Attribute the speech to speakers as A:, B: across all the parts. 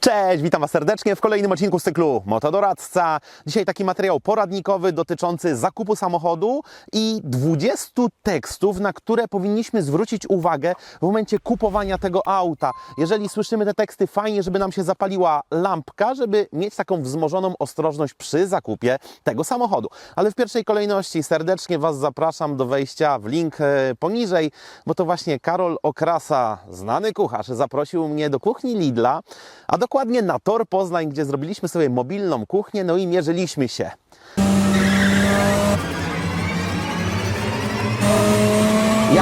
A: Cześć, witam Was serdecznie w kolejnym odcinku z cyklu Motodoradca. Dzisiaj taki materiał poradnikowy dotyczący zakupu samochodu i 20 tekstów, na które powinniśmy zwrócić uwagę w momencie kupowania tego auta. Jeżeli słyszymy te teksty, fajnie, żeby nam się zapaliła lampka, żeby mieć taką wzmożoną ostrożność przy zakupie tego samochodu. Ale w pierwszej kolejności serdecznie Was zapraszam do wejścia w link e, poniżej, bo to właśnie Karol Okrasa, znany kucharz, zaprosił mnie do kuchni Lidla, a dokładnie na Tor Poznań, gdzie zrobiliśmy sobie mobilną kuchnię, no i mierzyliśmy się.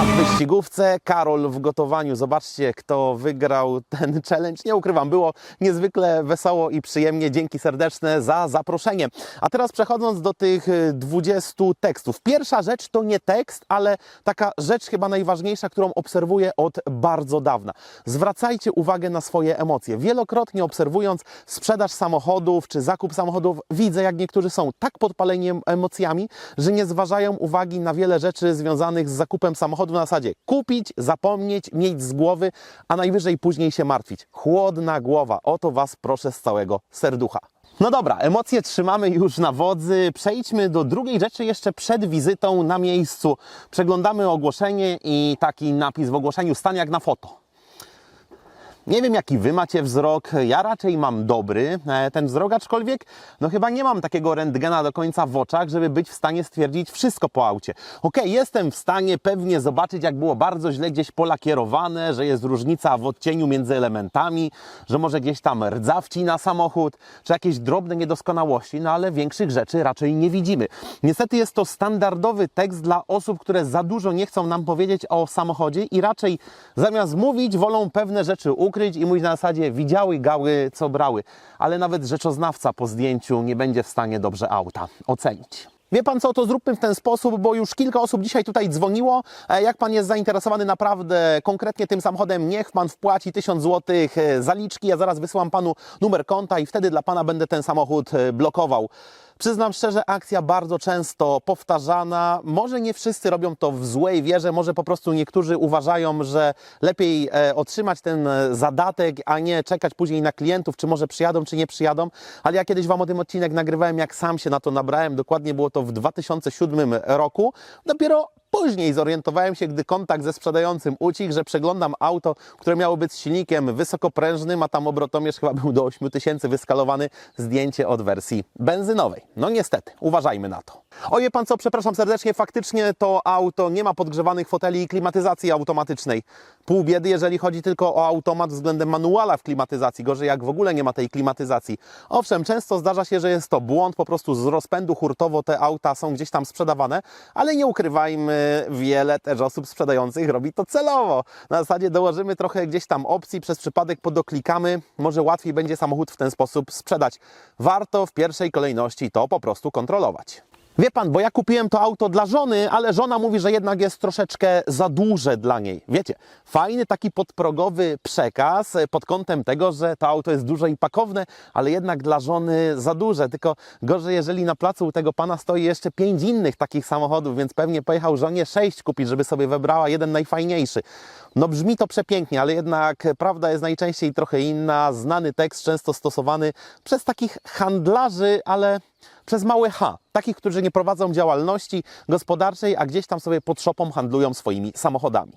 A: W wyścigówce, Karol w gotowaniu. Zobaczcie, kto wygrał ten challenge. Nie ukrywam, było niezwykle wesoło i przyjemnie. Dzięki serdeczne za zaproszenie. A teraz przechodząc do tych y, 20 tekstów. Pierwsza rzecz to nie tekst, ale taka rzecz chyba najważniejsza, którą obserwuję od bardzo dawna. Zwracajcie uwagę na swoje emocje. Wielokrotnie obserwując sprzedaż samochodów czy zakup samochodów, widzę, jak niektórzy są tak podpaleni em- emocjami, że nie zważają uwagi na wiele rzeczy związanych z zakupem samochodu na zasadzie kupić, zapomnieć, mieć z głowy, a najwyżej później się martwić. Chłodna głowa. O to Was proszę z całego serducha. No dobra, emocje trzymamy już na wodzy. Przejdźmy do drugiej rzeczy jeszcze przed wizytą na miejscu. Przeglądamy ogłoszenie i taki napis w ogłoszeniu stan jak na foto. Nie wiem, jaki wy macie wzrok. Ja raczej mam dobry e, ten wzrok, aczkolwiek no chyba nie mam takiego rentgena do końca w oczach, żeby być w stanie stwierdzić wszystko po aucie. Okej, jestem w stanie pewnie zobaczyć, jak było bardzo źle gdzieś polakierowane, że jest różnica w odcieniu między elementami, że może gdzieś tam rdza wcina samochód, czy jakieś drobne niedoskonałości, no ale większych rzeczy raczej nie widzimy. Niestety jest to standardowy tekst dla osób, które za dużo nie chcą nam powiedzieć o samochodzie i raczej zamiast mówić, wolą pewne rzeczy ukryć i mówić na zasadzie widziały gały, co brały. Ale nawet rzeczoznawca po zdjęciu nie będzie w stanie dobrze auta ocenić. Wie pan co, to zróbmy w ten sposób, bo już kilka osób dzisiaj tutaj dzwoniło. E, Jak pan jest zainteresowany naprawdę konkretnie tym samochodem, niech pan wpłaci 1000 zł zaliczki. Ja zaraz wysyłam panu numer konta i wtedy dla pana będę ten samochód e, blokował. Przyznam szczerze, akcja bardzo często powtarzana. Może nie wszyscy robią to w złej wierze, może po prostu niektórzy uważają, że lepiej e, otrzymać ten e, zadatek, a nie czekać później na klientów, czy może przyjadą, czy nie przyjadą. Ale ja kiedyś Wam o tym odcinek nagrywałem, jak sam się na to nabrałem. Dokładnie było to w 2007 roku. Dopiero Później zorientowałem się, gdy kontakt ze sprzedającym ucichł, że przeglądam auto, które miało być silnikiem wysokoprężnym, a tam obrotomierz chyba był do 8000 wyskalowany, zdjęcie od wersji benzynowej. No niestety, uważajmy na to. Oje pan co, przepraszam serdecznie, faktycznie to auto nie ma podgrzewanych foteli i klimatyzacji automatycznej. Pół biedy, jeżeli chodzi tylko o automat względem manuala w klimatyzacji. Gorzej jak w ogóle nie ma tej klimatyzacji. Owszem, często zdarza się, że jest to błąd, po prostu z rozpędu hurtowo te auta są gdzieś tam sprzedawane, ale nie ukrywajmy, wiele też osób sprzedających robi to celowo. Na zasadzie dołożymy trochę gdzieś tam opcji, przez przypadek podoklikamy, może łatwiej będzie samochód w ten sposób sprzedać. Warto w pierwszej kolejności to po prostu kontrolować. Wie pan, bo ja kupiłem to auto dla żony, ale żona mówi, że jednak jest troszeczkę za duże dla niej. Wiecie, fajny taki podprogowy przekaz pod kątem tego, że to auto jest duże i pakowne, ale jednak dla żony za duże. Tylko gorzej, jeżeli na placu u tego pana stoi jeszcze pięć innych takich samochodów, więc pewnie pojechał żonie sześć kupić, żeby sobie wybrała jeden najfajniejszy. No brzmi to przepięknie, ale jednak prawda jest najczęściej trochę inna. Znany tekst, często stosowany przez takich handlarzy, ale przez małe H. Takich, którzy nie prowadzą działalności gospodarczej, a gdzieś tam sobie pod szopą handlują swoimi samochodami.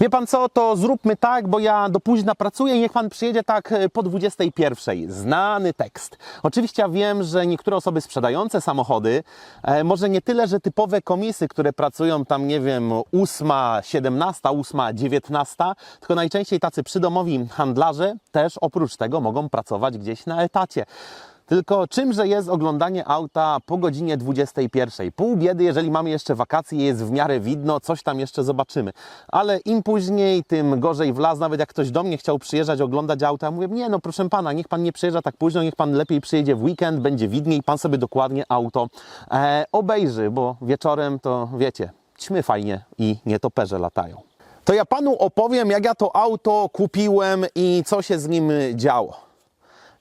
A: Wie pan co, to zróbmy tak, bo ja do późna pracuję i niech pan przyjedzie tak e, po 21. Znany tekst. Oczywiście ja wiem, że niektóre osoby sprzedające samochody, e, może nie tyle, że typowe komisy, które pracują tam, nie wiem, 8, 17, 8, 19, tylko najczęściej tacy przydomowi handlarze też oprócz tego mogą pracować gdzieś na etacie. Tylko czymże jest oglądanie auta po godzinie 21? Pół biedy, jeżeli mamy jeszcze wakacje, jest w miarę widno, coś tam jeszcze zobaczymy. Ale im później, tym gorzej w las. Nawet jak ktoś do mnie chciał przyjeżdżać, oglądać auta, ja mówię, nie no proszę pana, niech pan nie przyjeżdża tak późno, niech pan lepiej przyjedzie w weekend, będzie widniej, pan sobie dokładnie auto e, obejrzy, bo wieczorem to wiecie, ćmy fajnie i nietoperze latają. To ja panu opowiem, jak ja to auto kupiłem i co się z nim działo.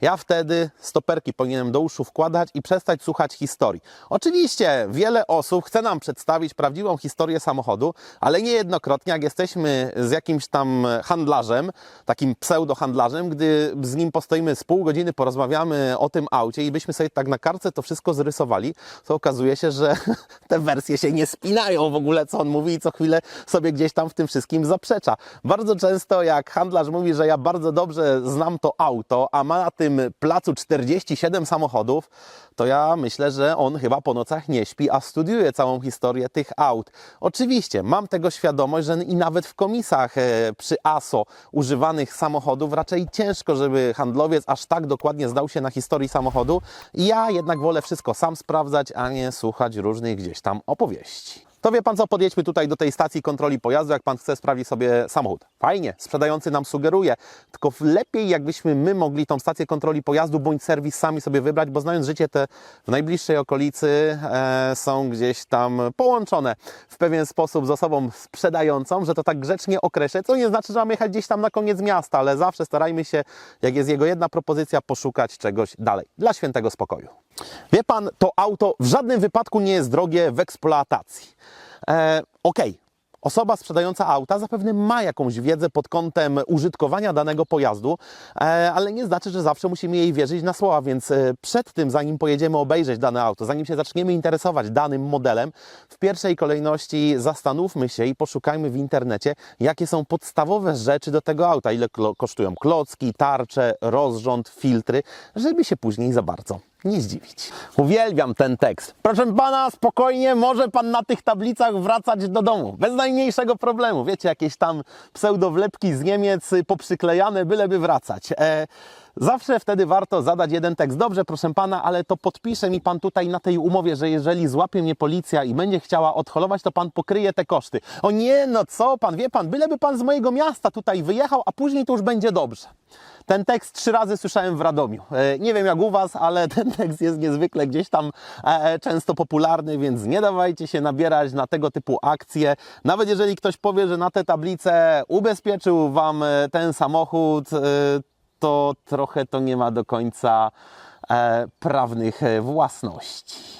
A: Ja wtedy stoperki powinienem do uszu wkładać i przestać słuchać historii. Oczywiście wiele osób chce nam przedstawić prawdziwą historię samochodu, ale niejednokrotnie jak jesteśmy z jakimś tam handlarzem, takim pseudohandlarzem, gdy z nim postoimy z pół godziny, porozmawiamy o tym aucie i byśmy sobie tak na kartce to wszystko zrysowali, to okazuje się, że te wersje się nie spinają w ogóle, co on mówi i co chwilę sobie gdzieś tam w tym wszystkim zaprzecza. Bardzo często jak handlarz mówi, że ja bardzo dobrze znam to auto, a ma na tym placu 47 samochodów, to ja myślę, że on chyba po nocach nie śpi, a studiuje całą historię tych aut. Oczywiście mam tego świadomość, że i nawet w komisach e, przy ASO używanych samochodów raczej ciężko, żeby handlowiec aż tak dokładnie zdał się na historii samochodu. Ja jednak wolę wszystko sam sprawdzać, a nie słuchać różnych gdzieś tam opowieści. To wie pan co, podjedźmy tutaj do tej stacji kontroli pojazdu, jak pan chce sprawdzić sobie samochód. Fajnie, sprzedający nam sugeruje, tylko lepiej jakbyśmy my mogli tą stację kontroli pojazdu bądź serwis sami sobie wybrać, bo znając życie te w najbliższej okolicy e, są gdzieś tam połączone w pewien sposób z osobą sprzedającą, że to tak grzecznie określę, co nie znaczy, że mamy jechać gdzieś tam na koniec miasta, ale zawsze starajmy się, jak jest jego jedna propozycja, poszukać czegoś dalej, dla świętego spokoju. Wie pan, to auto w żadnym wypadku nie jest drogie w eksploatacji. E, Okej, osoba sprzedająca auta zapewne ma jakąś wiedzę pod kątem użytkowania danego pojazdu, e, ale nie znaczy, że zawsze musimy jej wierzyć na słowa, więc e, przed tym, zanim pojedziemy obejrzeć dane auto, zanim się zaczniemy interesować danym modelem, w pierwszej kolejności zastanówmy się i poszukajmy w internecie, jakie są podstawowe rzeczy do tego auta, ile kosztują klocki, tarcze, rozrząd, filtry, żeby się później za bardzo nie zdziwić. Uwielbiam ten tekst. Proszę pana, spokojnie, może pan na tych tablicach wracać do domu. Bez najmniejszego problemu. Wiecie, jakieś tam pseudowlepki z Niemiec poprzyklejane, byleby wracać. E, zawsze wtedy warto zadać jeden tekst. Dobrze, proszę pana, ale to podpisze mi pan tutaj na tej umowie, że jeżeli złapie mnie policja i będzie chciała odholować, to pan pokryje te koszty. O nie, no co pan, wie pan, byleby pan z mojego miasta tutaj wyjechał, a później to już będzie dobrze. Ten tekst trzy razy słyszałem w Radomiu. E, Nie wiem jak u Was, ale ten tekst jest niezwykle gdzieś tam e, często popularny, więc nie dawajcie się nabierać na tego typu akcje. Nawet jeżeli ktoś powie, że na te tablice ubezpieczył Wam e, ten samochód, e, to trochę to nie ma do końca e, prawnych e, własności.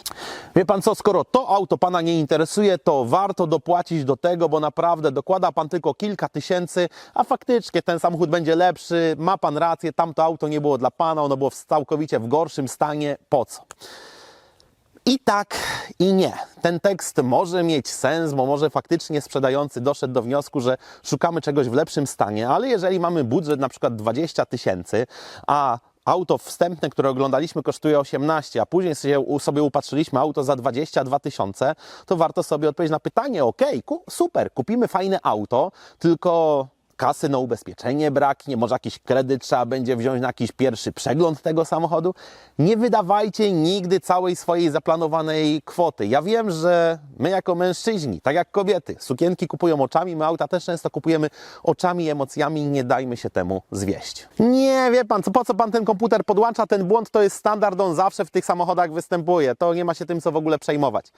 A: Wie pan co, skoro to auto pana nie interesuje, to warto dopłacić do tego, bo naprawdę dokłada pan tylko kilka tysięcy, a faktycznie ten samochód będzie lepszy, ma pan rację, tamto auto nie było dla pana, ono było w całkowicie w gorszym stanie, po co? I tak, i nie. Ten tekst może mieć sens, bo może faktycznie sprzedający doszedł do wniosku, że szukamy czegoś w lepszym stanie, ale jeżeli mamy budżet na przykład 20 tysięcy, a auto wstępne, które oglądaliśmy, kosztuje 18, a później sobie, upatrzyliśmy auto za 22 tysiące, to warto sobie odpowiedzieć na pytanie, ok, super, kupimy fajne auto, tylko kasy na ubezpieczenie braknie, może jakiś kredyt trzeba będzie wziąć na jakiś pierwszy przegląd tego samochodu. Nie wydawajcie nigdy całej swojej zaplanowanej kwoty. Ja wiem, że my jako mężczyźni, tak jak kobiety, sukienki kupują oczami, my auta też często kupujemy oczami emocjami, nie dajmy się temu zwieść. Nie, wie pan, co, po co pan ten komputer podłącza, ten błąd to jest standard, on zawsze w tych samochodach występuje, to nie ma się tym co w ogóle przejmować.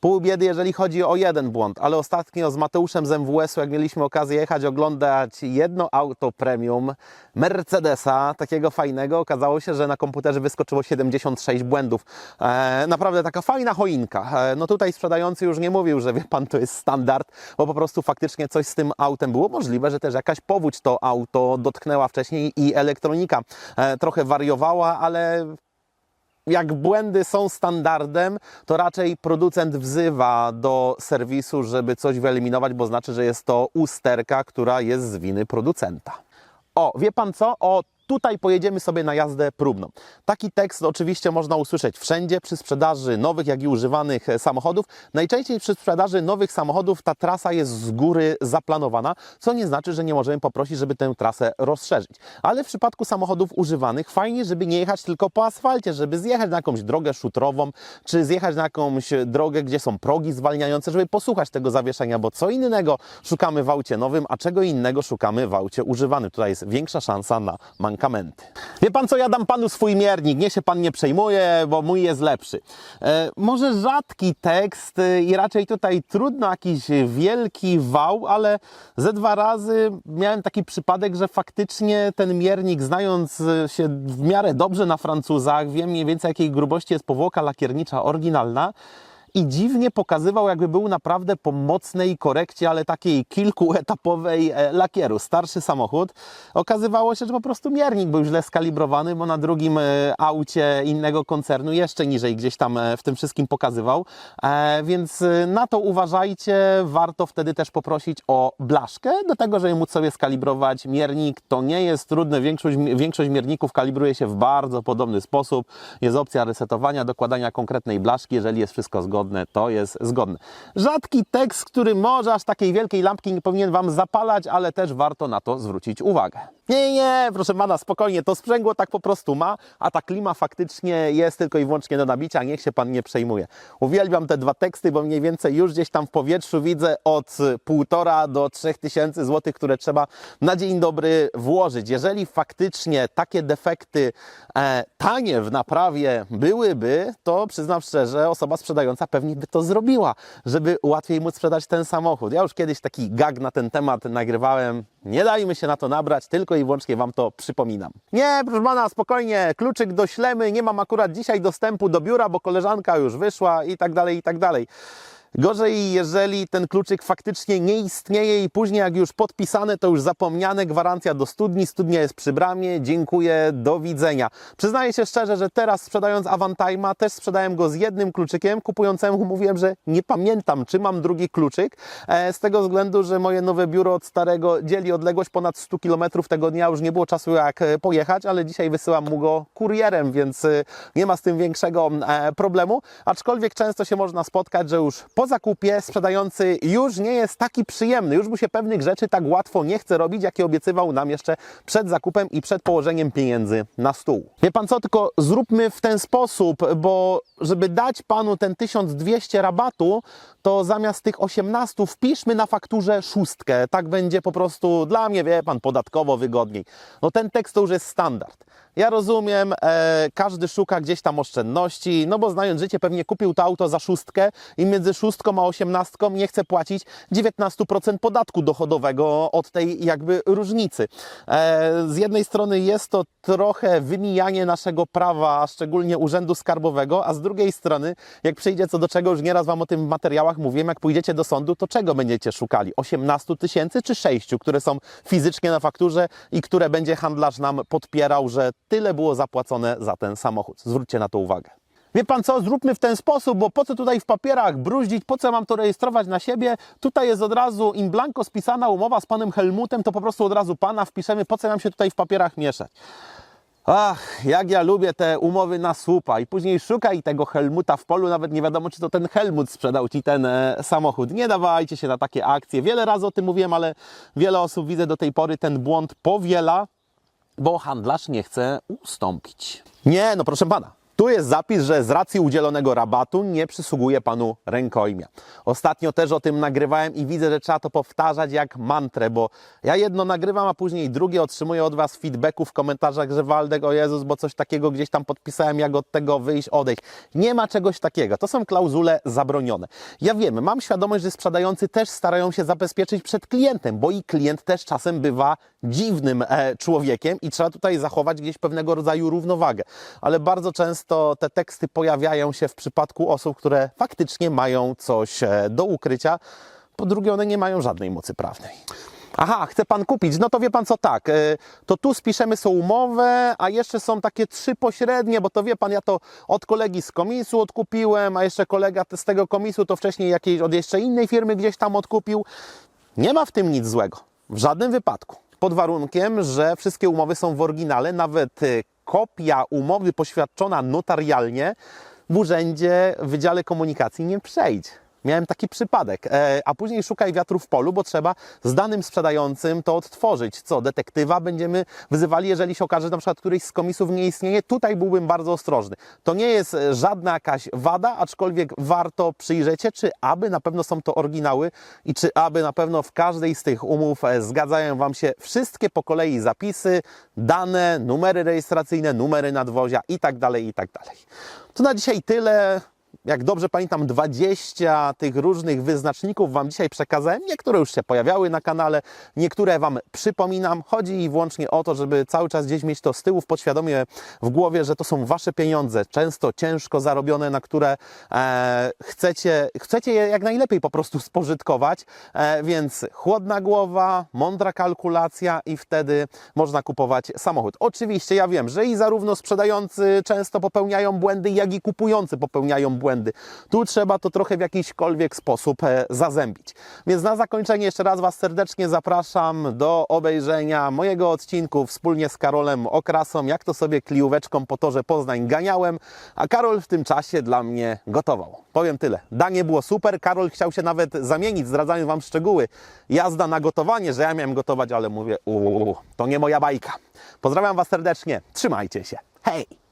A: Pół biedy, jeżeli chodzi o jeden błąd, ale ostatnio z Mateuszem z MWS-u, jak mieliśmy okazję jechać, oglądać jedno auto premium Mercedesa, takiego fajnego, okazało się, że na komputerze wyskoczyło 76 błędów. E, naprawdę taka fajna choinka. E, no tutaj sprzedający już nie mówił, że wie pan, to jest standard, bo po prostu faktycznie coś z tym autem było. Możliwe, że też jakaś powódź to auto dotknęła wcześniej i elektronika e, trochę wariowała, ale jak błędy są standardem, to raczej producent wzywa do serwisu, żeby coś wyeliminować, bo znaczy, że jest to usterka, która jest z winy producenta. O, wie pan co? O, tutaj pojedziemy sobie na jazdę próbną. Taki tekst oczywiście można usłyszeć wszędzie przy sprzedaży nowych, jak i używanych e, samochodów. Najczęściej przy sprzedaży nowych samochodów ta trasa jest z góry zaplanowana, co nie znaczy, że nie możemy poprosić, żeby tę trasę rozszerzyć. Ale w przypadku samochodów używanych fajnie, żeby nie jechać tylko po asfalcie, żeby zjechać na jakąś drogę szutrową, czy zjechać na jakąś drogę, gdzie są progi zwalniające, żeby posłuchać tego zawieszenia, bo co innego szukamy w aucie nowym, a czego innego szukamy w aucie używanym. Tutaj jest większa szansa na mank mankamenty. Wie pan co, ja dam panu swój miernik, niech się pan nie przejmuje, bo mój jest lepszy. E, może rzadki tekst e, i raczej tutaj trudno jakiś wielki wał, ale ze dwa razy miałem taki przypadek, że faktycznie ten miernik, znając e, się w miarę dobrze na Francuzach, wiem mniej więcej jakiej grubości jest powłoka lakiernicza oryginalna, i dziwnie pokazywał, jakby był naprawdę po mocnej korekcie, ale takiej kilkuetapowej e, lakieru. Starszy samochód. Okazywało się, że po prostu miernik był źle skalibrowany, bo na drugim e, aucie innego koncernu jeszcze niżej gdzieś tam e, w tym wszystkim pokazywał. Więc na to uważajcie. Warto wtedy też poprosić o blaszkę do tego, żeby móc sobie skalibrować miernik. To nie jest trudne. Większość, większość mierników kalibruje się w bardzo podobny sposób. Jest opcja resetowania, dokładania konkretnej blaszki. Jeżeli jest wszystko zgodne, to jest zgodne. Rzadki tekst, który może aż takiej wielkiej lampki nie powinien Wam zapalać, ale też warto na to zwrócić uwagę. Nie, nie, proszę Pana, spokojnie, to sprzęgło tak po prostu ma, a ta klima faktycznie jest tylko i wyłącznie do nabicia, niech się Pan nie przejmuje. Uwielbiam te dwa teksty, bo mniej więcej już gdzieś tam w powietrzu widzę od półtora do trzech tysięcy złotych, które trzeba na dzień dobry włożyć. Jeżeli faktycznie takie defekty e, tanie w naprawie byłyby, to przyznam szczerze, osoba sprzedająca pewnie by to zrobiła, żeby łatwiej móc sprzedać ten samochód. Ja już kiedyś taki gag na ten temat nagrywałem. Nie dajmy się na to nabrać, tylko i wyłącznie Wam to przypominam. Nie, proszę Pana, spokojnie, kluczyk doślemy, nie mam akurat dzisiaj dostępu do biura, bo koleżanka już wyszła i tak dalej, i tak dalej. Gorzej, jeżeli ten kluczyk faktycznie nie istnieje i później jak już podpisane, to już zapomniane, gwarancja do studni, studnia jest przy bramie, dziękuję, do widzenia. Przyznaję się szczerze, że teraz sprzedając Avantime'a też sprzedałem go z jednym kluczykiem, kupującemu. Mówiłem, że nie pamiętam, czy mam drugi kluczyk, e, z tego względu, że moje nowe biuro od starego dzieli odległość ponad 100 km, tego dnia. Już nie było czasu jak e, pojechać, ale dzisiaj wysyłam mu go kurierem, więc e, nie ma z tym większego problemu, aczkolwiek często się można spotkać, że już po zakupie sprzedający już nie jest taki przyjemny, już mu się pewnych rzeczy tak łatwo nie chce robić, jakie obiecywał nam jeszcze przed zakupem i przed położeniem pieniędzy na stół. Wie pan co, tylko zróbmy w ten sposób, bo żeby dać panu ten 1200 rabatu, to zamiast tych 18 wpiszmy na fakturze szóstkę. Tak będzie po prostu dla mnie, wie pan, podatkowo wygodniej. No ten tekst to już jest standard. Ja rozumiem, e, każdy szuka gdzieś tam oszczędności, no bo znając życie, pewnie kupił to auto za szóstkę i między szóstką a osiemnastką nie chce płacić 19% podatku dochodowego od tej jakby różnicy. E, z jednej strony jest to trochę wymijanie naszego prawa, szczególnie Urzędu Skarbowego, a z drugiej strony, jak przyjdzie co do czego, już nieraz Wam o tym w materiałach mówiłem, jak pójdziecie do sądu, to czego będziecie szukali? 18 tysięcy czy 6, które są fizycznie na fakturze i które będzie handlarz nam podpierał, że tyle było zapłacone za ten samochód. Zwróćcie na to uwagę. Wie pan co, zróbmy w ten sposób, bo po co tutaj w papierach bruździć, po co mam to rejestrować na siebie? Tutaj jest od razu in blanco spisana umowa z panem Helmutem, to po prostu od razu pana wpiszemy, po co mam się tutaj w papierach mieszać? Ach, jak ja lubię te umowy na słupa i później szukaj tego Helmuta w polu, nawet nie wiadomo, czy to ten Helmut sprzedał Ci ten e, samochód. Nie dawajcie się na takie akcje. Wiele razy o tym mówiłem, ale wiele osób widzę do tej pory ten błąd powiela, bo handlarz nie chce ustąpić. Nie, no proszę pana. Tu jest zapis, że z racji udzielonego rabatu nie przysługuje panu rękojmia. Ostatnio też o tym nagrywałem i widzę, że trzeba to powtarzać jak mantrę, bo ja jedno nagrywam, a później drugie otrzymuję od was feedbacku w komentarzach, że Waldek, o Jezus, bo coś takiego gdzieś tam podpisałem, jak od tego wyjść, odejść. Nie ma czegoś takiego. To są klauzule zabronione. Ja wiem, mam świadomość, że sprzedający też starają się zabezpieczyć przed klientem, bo i klient też czasem bywa dziwnym e, człowiekiem i trzeba tutaj zachować gdzieś pewnego rodzaju równowagę. Ale bardzo często te teksty pojawiają się w przypadku osób, które faktycznie mają coś e, do ukrycia. Po drugie, one nie mają żadnej mocy prawnej. Aha, chce pan kupić. No to wie pan co tak. e, To tu spiszemy są umowę, a jeszcze są takie trzy pośrednie, bo to wie pan, ja to od kolegi z komisu odkupiłem, a jeszcze kolega z tego komisu to wcześniej jakiejś od jeszcze innej firmy gdzieś tam odkupił. Nie ma w tym nic złego. W żadnym wypadku. Pod warunkiem, że wszystkie umowy są w oryginale, nawet y, kopia umowy poświadczona notarialnie w urzędzie w Wydziale Komunikacji nie przejdzie. Miałem taki przypadek, e, a później szukaj wiatru w polu, bo trzeba z danym sprzedającym to odtworzyć. Co, detektywa będziemy wyzywali, jeżeli się okaże, że na przykład któryś z komisów nie istnieje? Tutaj byłbym bardzo ostrożny. To nie jest e, żadna jakaś wada, aczkolwiek warto przyjrzeć się, czy aby na pewno są to oryginały i czy aby na pewno w każdej z tych umów e, zgadzają Wam się wszystkie po kolei zapisy, dane, numery rejestracyjne, numery nadwozia i tak dalej, i tak dalej. To na dzisiaj tyle. Jak dobrze pamiętam, 20 tych różnych wyznaczników Wam dzisiaj przekazałem. Niektóre już się pojawiały na kanale, niektóre Wam przypominam. Chodzi wyłącznie o to, żeby cały czas gdzieś mieć to z tyłu w podświadomie w głowie, że to są Wasze pieniądze, często ciężko zarobione, na które e, chcecie, chcecie je jak najlepiej po prostu spożytkować. E, więc chłodna głowa, mądra kalkulacja i wtedy można kupować samochód. Oczywiście ja wiem, że i zarówno sprzedający często popełniają błędy, jak i kupujący popełniają błędy. Tu trzeba to trochę w jakiśkolwiek sposób e, zazębić. Więc na zakończenie jeszcze raz Was serdecznie zapraszam do obejrzenia mojego odcinku wspólnie z Karolem Okrasą, jak to sobie klióweczką po torze Poznań ganiałem, a Karol w tym czasie dla mnie gotował. Powiem tyle. Danie było super, Karol chciał się nawet zamienić, zdradzając Wam szczegóły. Jazda na gotowanie, że ja miałem gotować, ale mówię, uuu, to nie moja bajka. Pozdrawiam Was serdecznie, trzymajcie się. Hej!